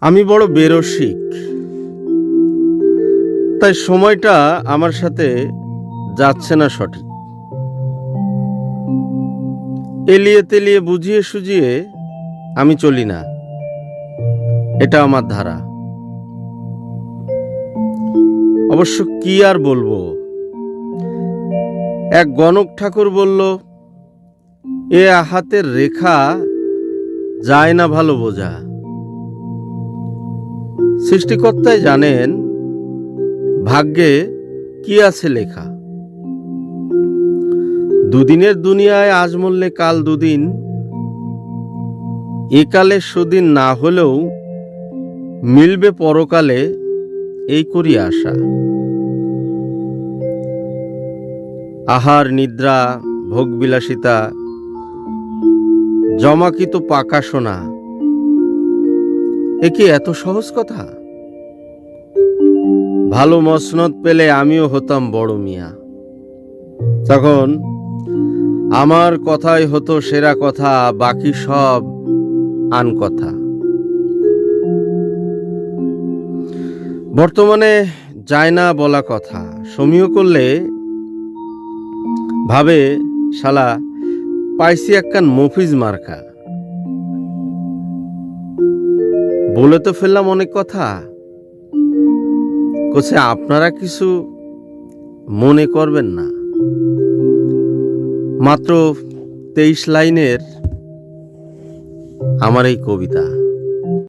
আমি বড় বেরসিক। তাই সময়টা আমার সাথে যাচ্ছে না সঠিক। এলিয়ে তেলিয়ে বুঝিয়ে সুজিয়ে আমি চলি না। এটা আমার ধারা। অবশ্য কি আর বলব? এক গণক ঠাকুর বলল, এ হাতের রেখা যায় না ভালো বোঝা। সৃষ্টিকর্তাই জানেন ভাগ্যে কি আছে লেখা। দুদিনের দুনিয়ায় আজ মরলে কাল দুদিন একালে সুদিন না হলেও মিলবে পরকালে এই করি আশা। আহার, নিদ্রা, ভোগবিলাসিতা, জমাকিত পাকা সোনা এ কি এত সহজ কথা? ভালো মসনদ পেলে আমিও হতাম বড় মিয়া। তখন আমার কথাই হতো সেরা কথা, বাকি সব আন কথা। বর্তমানে যায় না বলা কথা। সমীহ করলে ভাবে, শালা, পাইছি একখান মফিজ মার্কা। বলে তো ফেললাম অনেক কথা। কোছে আপনারা কিছু মনে করবেন না। মাত্র তেইশ লাইনের আমার এই কবিতা।